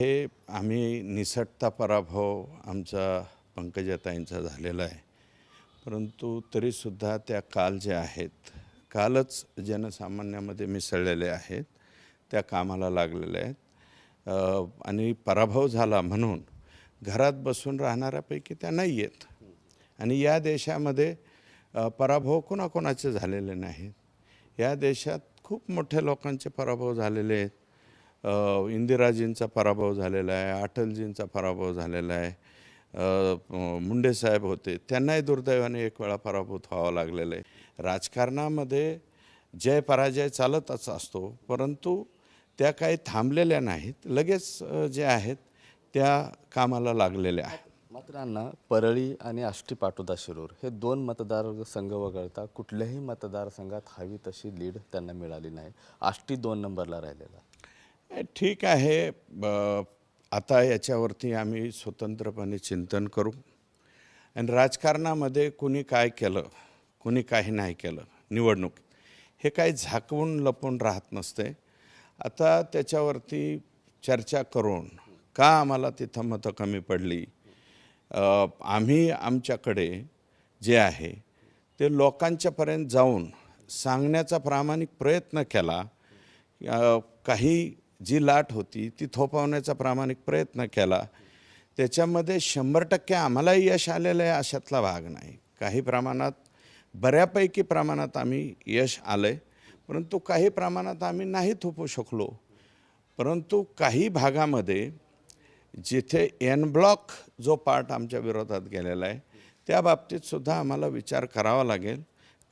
हे आम्ही निसटता पराभव आमचा पंकजाताईंचा झालेला आहे. परंतु तरीसुद्धा त्या काल ज्या आहेत कालच जनसामान्यामध्ये मिसळलेले आहेत त्या कामाला लागलेल्या आहेत. आणि पराभव झाला म्हणून घरात बसून राहणाऱ्यापैकी त्या नाही आहेत आणि या देशामध्ये पराभव कोणाकोणाचे झालेले नाहीत. या देशात खूप मोठ्या लोकांचे पराभव झालेले आहेत. इंदिराजींचा पराभव झालेला आहे अटलजींचा पराभव झालेला आहे मुंडे साहेब होते त्यांनाही दुर्दैवाने एक वेळा पराभूत व्हावं लागलेलं आहे. राजकारणामध्ये जय पराजय चालतच असतो परंतु त्या काही थांबलेल्या नाहीत लगेच जे आहेत त्या कामाला लागलेल्या आहेत. मात्र अण्णा परळी आणि आष्टी पाटोदा शिरूर हे दोन मतदारसंघ वगळता कुठल्याही मतदारसंघात हवी तशी लीड त्यांना मिळाली नाही. आष्टी दोन नंबरला राहिलेला. ठीक आहे. आता याच्यावरती आम्ही स्वतंत्रपणे चिंतन करू. आणि राजकारणामध्ये कुणी काय केलं कुणी काही नाही केलं निवडणूक हे काही झाकवून लपून राहत नसते. आता त्याच्यावरती चर्चा करून का आम्हाला तिथं मतं कमी पडली? आम्ही आमच्याकडे जे आहे ते लोकांच्यापर्यंत जाऊन सांगण्याचा प्रामाणिक प्रयत्न केला. काही जी लाट होती ती थोपवण्याचा प्रामाणिक प्रयत्न केला. त्याच्यामध्ये शंभर टक्के आम्हालाही यश आलेलं आहे अशातला भाग नाही. काही प्रमाणात बऱ्यापैकी प्रमाणात आम्ही यश आलं आहे परंतु काही प्रमाणात आम्ही नाही थोपू शकलो. परंतु काही भागामध्ये जिथे एन ब्लॉक जो पार्ट आमच्या विरोधात गेलेला आहे त्या बाबतीत सुद्धा आम्हाला विचार करावा लागेल.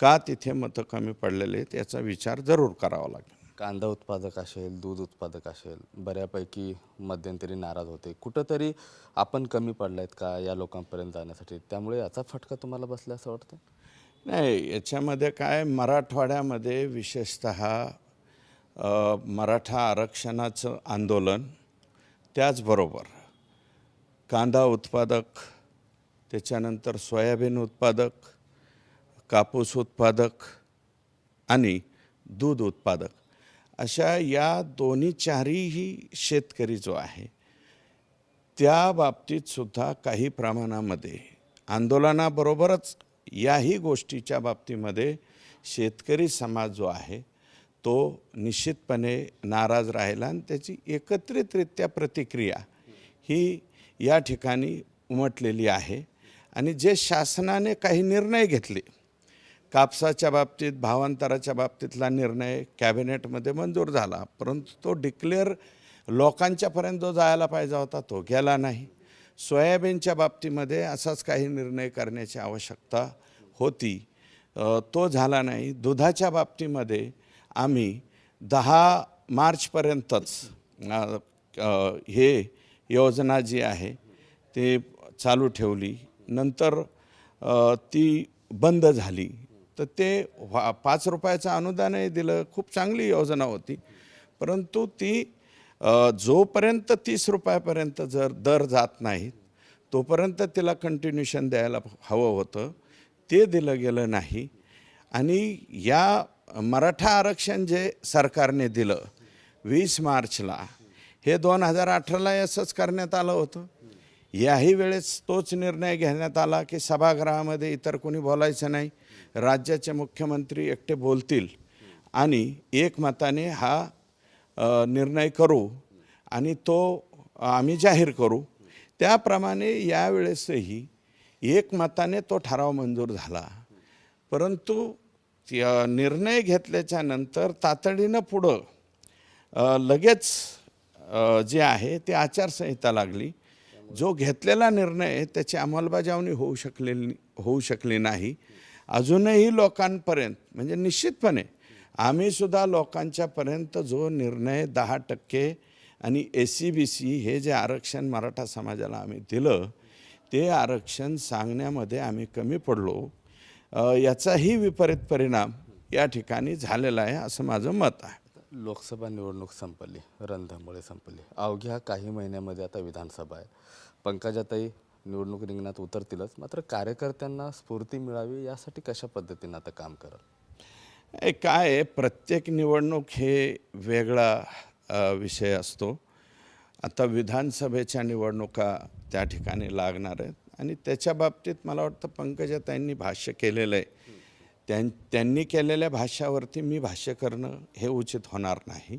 का तिथे मतं कमी पडलेले आहेत याचा विचार जरूर करावा लागेल. कांदा उत्पादक असेल दूध उत्पादक असेल बऱ्यापैकी मध्यंतरी नाराज होते. कुठंतरी आपण कमी पडलायत का या लोकांपर्यंत जाण्यासाठी? त्यामुळे याचा फटका तुम्हाला बसला असं वाटतं नाही याच्यामध्ये काय मराठवाड्यामध्ये विशेषत मराठा आरक्षणाचं आंदोलन त्याचबरोबर कांदा उत्पादक त्याच्यानंतर सोयाबीन उत्पादक कापूस उत्पादक आणि दूध उत्पादक अशा या दोन्ही चारही शेतकरी जो आहे त्या बाबतीत सुद्धा काही प्रमाणामध्ये आंदोलनाबरोबरच याही गोष्टीच्या बाबतीमध्ये शेतकरी समाज जो आहे तो निश्चितपणे नाराज राहिला आणि त्याची एकत्रितरित्या प्रतिक्रिया ही या ठिकाणी उमटलेली आहे. आणि जे शासनाने काही निर्णय घेतले कापसाच्या बाबतीत भावांतराच्या बाबतीतला निर्णय कॅबिनेटमध्ये मंजूर झाला. परंतु तो डिक्लेअर लोकांच्यापर्यंत जो जायला पाहिजे होता तो गेला नाही. सोयाबीनच्या बाबतीमध्ये असाच काही निर्णय करण्याची आवश्यकता होती. तो झाला नाही. दुधाच्या बाबतीमध्ये आम्ही दहा मार्चपर्यंतच हे योजना जी आहे ते चालू ठेवली. नंतर ती बंद झाली. तर ते व्हा पाच रुपयाचं अनुदानही दिलं खूप चांगली योजना होती. परंतु ती जोपर्यंत तीस रुपयापर्यंत जर दर जात नाहीत तोपर्यंत तिला कंटिन्युशन द्यायला हवं होतं. ते दिलं गेलं नाही. आणि या मराठा आरक्षण जे सरकारने दिलं वीस मार्चला हे दोन हजार अठराला असंच करण्यात आलं होतं. याही वेळेस तोच निर्णय घेण्यात आला की सभागृहामध्ये इतर कोणी बोलायचं नाही. राज्याचे मुख्यमंत्री एकटे बोलतील. आणि एकमताने हा निर्णय करू आणि तो आम्ही जाहीर करू. त्याप्रमाणे यावेळेसही एकमताने तो ठराव मंजूर झाला. परंतु निर्णय घेतल्याच्या नंतर तातडीनं पुढं लगेच जे आहे ते आचारसंहिता लागली. जो घेतलेला निर्णय त्याची अंमलबजावणी होऊ शकलेली होऊ शकली नाही. अजूनही लोकांपर्यंत म्हणजे निश्चितपणे आम्ही सुद्धा लोकांच्यापर्यंत जो निर्णय दहा टक्के आणि ए सी बी सी हे जे आरक्षण मराठा समाजाला आम्ही दिलं ते आरक्षण सांगण्यामध्ये आम्ही कमी पडलो. याचाही विपरीत परिणाम या ठिकाणी झालेला आहे असं माझं मत आहे. लोकसभा निवडणूक संपली रंधमुळे संपली. अवघ्या काही महिन्यामध्ये आता विधानसभा आहे. पंकजाताई निवडणूक रिंगणात उतरतीलच मात्र कार्यकर्त्यांना स्फूर्ती मिळावी यासाठी कशा पद्धतीनं आता काम कराल? हे काय आहे, प्रत्येक निवडणूक हे वेगळा विषय असतो. आता विधानसभेच्या निवडणुका त्या ठिकाणी लागणार आहेत आणि त्याच्या बाबतीत मला वाटतं पंकजाताईंनी भाष्य केलेलं आहे. त्यां त्यांनी केलेल्या भाष्यावरती मी भाष्य करणं हे उचित होणार नाही.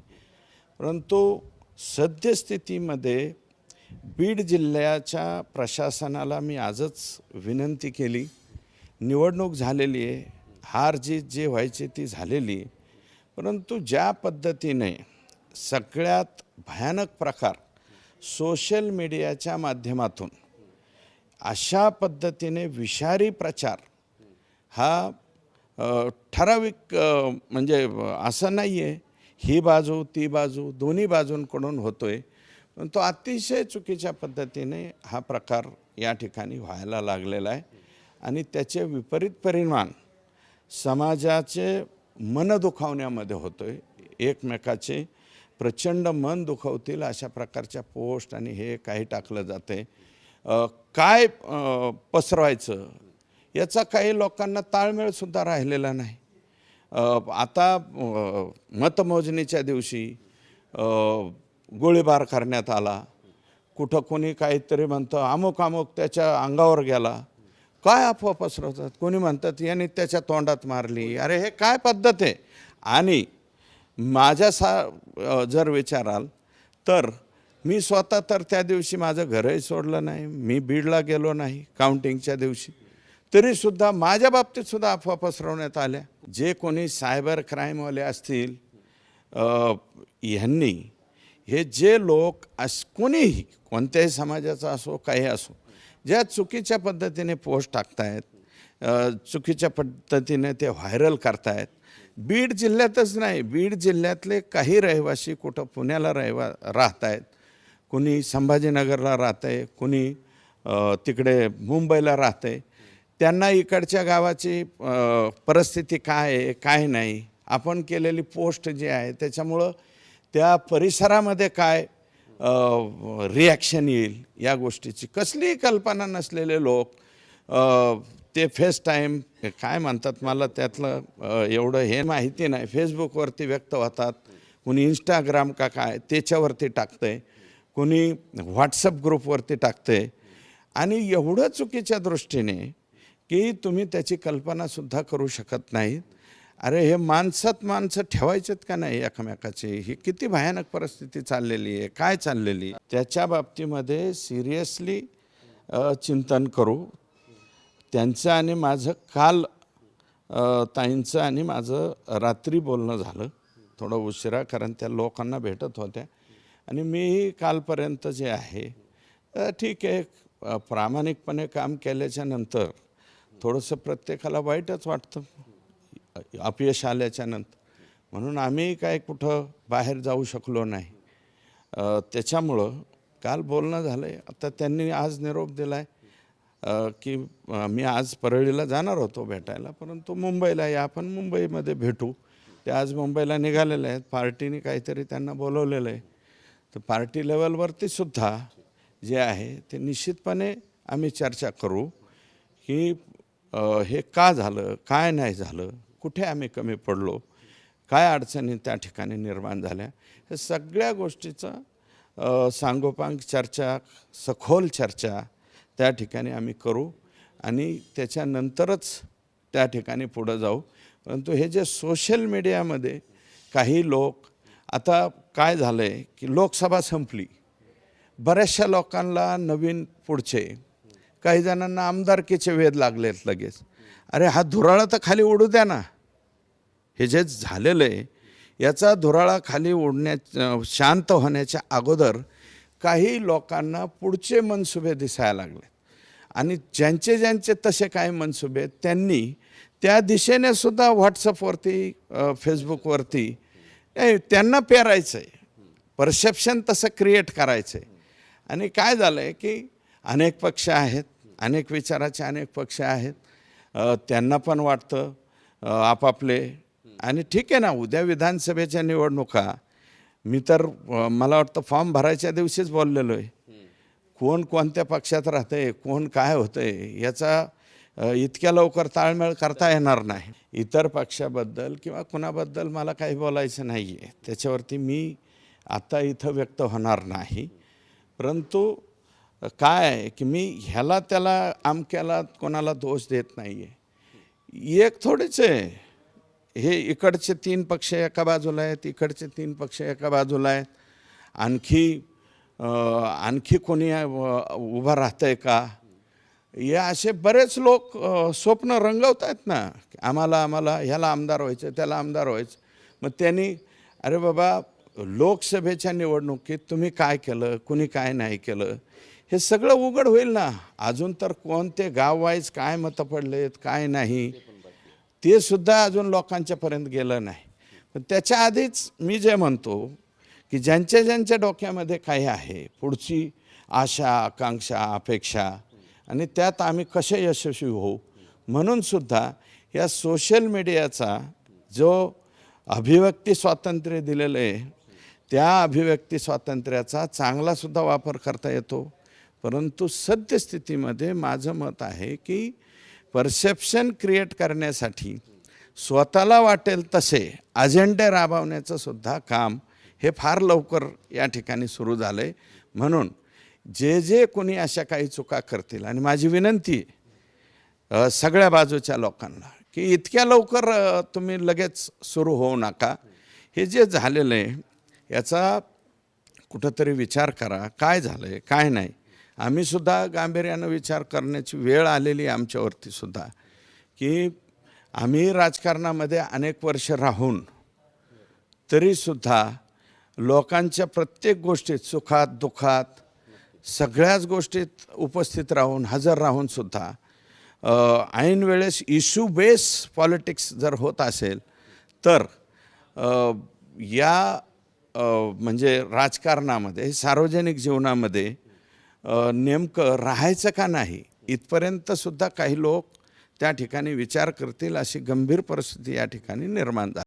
परंतु सद्यस्थितीमध्ये बीड जिल्ह्याच्या प्रशासनाला मी आजच विनंती केली. निवडणूक झालेली आहे. हार जीत जे व्हायची ती झालेली आहे. परंतु ज्या पद्धतीने सगळ्यात भयानक प्रकार सोशल मीडियाच्या माध्यमातून अशा पद्धतीने विषारी प्रचार हा ठराविक म्हणजे असं नाही आहे ही बाजू ती बाजू दोन्ही बाजूंकडून होतो आहे पण तो अतिशय चुकीच्या पद्धतीने हा प्रकार या ठिकाणी व्हायला लागलेला आहे. आणि त्याचे विपरीत परिणाम समाजाचे मन दुखावण्यामध्ये होतो आहे एकमेकाचे प्रचंड मन दुखवतील अशा प्रकारच्या पोस्ट आणि हे काही टाकलं जाते काय पसरवायचं याचा काही लोकांना ताळमेळसुद्धा राहिलेला नाही. आता मतमोजणीच्या दिवशी गोळीबार करण्यात आला. कुठं कोणी काहीतरी म्हणतं अमुक अमुक त्याच्या अंगावर गेला. काय अफवा पसरवतात कोणी म्हणतात याने त्याच्या तोंडात मारली. अरे हे काय पद्धत आहे? आणि माझ्या सा जर विचाराल तर मी स्वतः तर त्या दिवशी माझं घरही सोडलं नाही मी बीडला गेलो नाही काउंटिंगच्या दिवशी. तरीसुद्धा माझ्या बाबतीतसुद्धा अफवा पसरवण्यात आल्या. जे कोणी सायबर क्राईमवाले असतील ह्यांनी हे जे लोक अस कोणीही कोणत्याही समाजाचा असो काही असो ज्या चुकीच्या पद्धतीने पोस्ट टाकतायत चुकीच्या पद्धतीने ते व्हायरल करतायत बीड जिल्ह्यातच नाही बीड जिल्ह्यातले काही रहिवासी कुठं पुण्याला रहिवा राहत आहेत कुणी संभाजीनगरला राहत आहे कुणी तिकडे मुंबईला राहतं आहे त्यांना इकडच्या गावाची परिस्थिती काय आहे काय नाही आपण केलेली पोस्ट जी आहे त्याच्यामुळं त्या परिसरामध्ये काय रिॲक्शन येईल या गोष्टीची. कसलीही कल्पना नसलेले लोक ते फेस टाईम काय म्हणतात मला त्यातलं एवढं हे माहिती नाही. फेसबुकवरती व्यक्त होतात कुणी इंस्टाग्राम का काय त्याच्यावरती टाकतंय कुणी व्हॉट्सअप ग्रुपवरती टाकतंय. आणि एवढं चुकीच्या दृष्टीने की तुम्ही त्याची कल्पनासुद्धा करू शकत नाहीत. अरे हे माणसात माणसं ठेवायचेत का नाही एकमेकाची? ही किती भयानक परिस्थिती चाललेली आहे. काय चाललेली? आहे? त्याच्या बाबतीमध्ये सिरियसली चिंतन करू. त्यांचं आणि माझं काल ताईंचं आणि माझं रात्री बोलणं झालं. थोडं उशिरा कारण त्या लोकांना भेटत होत्या. आणि मीही कालपर्यंत जे आहे ठीक आहे. प्रामाणिकपणे काम केल्याच्यानंतर थोडंसं प्रत्येकाला वाईटच वाटतं. अपयश आल्याच्यानंतर. म्हणून आम्ही काय कुठं बाहेर जाऊ शकलो नाही. त्याच्यामुळं काल बोलणं झालं आहे आता त्यांनी आज निरोप दिला आहे की मी आज परळीला जाणार होतो भेटायला परंतु मुंबईला या आपण मुंबईमध्ये भेटू. ते आज मुंबईला निघालेले आहेत. पार्टीने काहीतरी त्यांना बोलवलेलं आहे. तर पार्टी लेवलवरती सुद्धा जे आहे ते निश्चितपणे आम्ही चर्चा करू की हे का झालं? काय नाही झालं? कुठे आम्ही कमी पडलो? काय अडचणी त्या ठिकाणी निर्माण झाल्या? हे सगळ्या गोष्टीचं सांगोपांग चर्चा सखोल चर्चा त्या ठिकाणी आम्ही करू आणि त्याच्यानंतरच त्या ठिकाणी पुढं जाऊ. परंतु हे जे सोशल मीडियामध्ये काही लोक आता काय झालं आहे की लोकसभा संपली. बऱ्याचशा लोकांना नवीन पुढचे काही जणांना आमदारकीचे वेध लागलेत लगेच. अरे हा धुराळा तर खाली उडू द्या ना. हे जे झालेलं आहे याचा धुराळा खाली उडण्या शांत होण्याच्या अगोदर काही लोकांना पुढचे मनसुबे दिसायला लागले आणि ज्यांचे ज्यांचे तसे काही मनसुबे आहेत, त्यांनी त्या दिशेने सुद्धा व्हॉट्सअपवरती फेसबुकवरती ए, त्यांना पेरायचं आहे परसेप्शन तसं क्रिएट करायचं आहे आणि काय झालं आहे की अनेक पक्ष आहेत अनेक विचाराचे अनेक पक्ष आहेत. त्यांना पण वाटतं आपापले. आणि ठीक आहे ना उद्या विधानसभेच्या निवडणुका. मी तर मला वाटतं फॉर्म भरायच्या दिवशीच बोललेलो आहे. कोण कोणत्या पक्षात राहतंय कोण काय होतं आहे याचा इतक्या लवकर ताळमेळ करता येणार नाही. इतर पक्षाबद्दल किंवा कुणाबद्दल मला काही बोलायचं नाही आहे त्याच्यावरती मी आता इथं व्यक्त होणार नाही. परंतु काय की मी ह्याला त्याला आमक्याला कोणाला दोष देत नाही आहे एक थोडेच आहे हे इकडचे तीन पक्ष एका बाजूला आहेत इकडचे तीन पक्ष एका बाजूला आहेत. आणखी आणखी कोणी उभा राहतं आहे का? हे असे बरेच लोक स्वप्न रंगवत आहेत ना आम्हाला आम्हाला ह्याला आमदार व्हायचं त्याला आमदार व्हायचं मग त्यांनी अरे बाबा लोकसभेच्या निवडणुकीत तुम्ही काय केलं? कुणी काय नाही केलं? हे सगळं उघड होईल ना. अजून तर कोणते गाव वाईज काय मतं पडलेत काय नाही. ते सुद्धा अजून लोकांच्यापर्यंत गेलं नाही. पण त्याच्या आधीच मी जे म्हणतो की ज्यांच्या ज्यांच्या डोक्यामध्ये काही आहे पुढची आशा आकांक्षा अपेक्षा आणि त्यात आम्ही कसे यशस्वी होऊ म्हणून सुद्धा या सोशल मीडियाचा जो अभिव्यक्ती स्वातंत्र्य दिलेलं आहे त्या अभिव्यक्ती स्वातंत्र्याचा चांगलासुद्धा वापर करता येतो. परंतु सद्यस्थितीमध्ये माझं मत आहे की परसेप्शन क्रिएट करण्यासाठी स्वतःला वाटेल तसे अजेंडे राबवण्याचं सुद्धा काम हे फार लवकर या ठिकाणी सुरू झालं आहे म्हणून जे जे कोणी अशा काही चुका करतील आणि माझी विनंती सगळ्या बाजूच्या लोकांना की इतक्या लवकर तुम्ही लगेच सुरू होऊ नका. हे जे झालेलं आहे याचा कुठंतरी विचार करा काय झालं आहे काय नाही. आम्हीसुद्धा गांभीर्यानं विचार करण्याची वेळ आलेली आहे आमच्यावरती सुद्धा की आम्ही राजकारणामध्ये अनेक वर्ष राहून तरीसुद्धा लोकांच्या प्रत्येक गोष्टीत सुखात दुःखात सगळ्याच गोष्टीत उपस्थित राहून हजर राहूनसुद्धा ऐन वेळेस इश्यू बेस पॉलिटिक्स जर होत असेल तर या म्हणजे राजकारणामध्ये सार्वजनिक जीवनामध्ये नेमकं राहायचं का नाही इथपर्यंतसुद्धा काही लोक त्या ठिकाणी विचार करतील अशी गंभीर परिस्थिती या ठिकाणी निर्माण झाली.